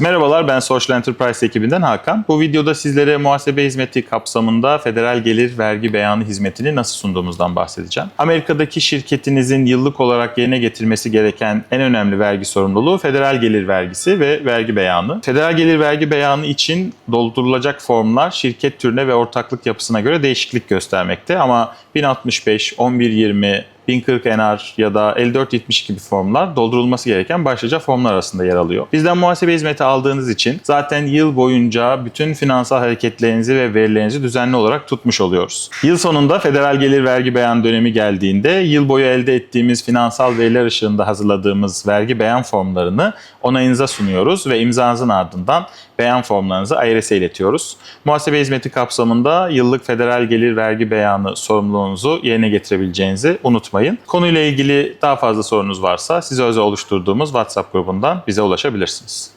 Merhabalar ben Social Enterprise ekibinden Hakan. Bu videoda sizlere muhasebe hizmeti kapsamında federal gelir vergi beyanı hizmetini nasıl sunduğumuzdan bahsedeceğim. Amerika'daki şirketinizin yıllık olarak yerine getirmesi gereken en önemli vergi sorumluluğu federal gelir vergisi ve vergi beyanı. Federal gelir vergi beyanı için doldurulacak formlar şirket türüne ve ortaklık yapısına göre değişiklik göstermekte ama 1065, 1120, 1040 NR ya da 5472 gibi formlar doldurulması gereken başlıca formlar arasında yer alıyor. Bizden muhasebe hizmeti aldığınız için zaten yıl boyunca bütün finansal hareketlerinizi ve verilerinizi düzenli olarak tutmuş oluyoruz. Yıl sonunda federal gelir vergi beyan dönemi geldiğinde yıl boyu elde ettiğimiz finansal veriler ışığında hazırladığımız vergi beyan formlarını onayınıza sunuyoruz ve imzanızın ardından beyan formlarınızı IRS'e iletiyoruz. Muhasebe hizmeti kapsamında yıllık federal gelir vergi beyanı sorumluluğunuzu yerine getirebileceğinizi unutmayın. Konuyla ilgili daha fazla sorunuz varsa size özel oluşturduğumuz WhatsApp grubundan bize ulaşabilirsiniz.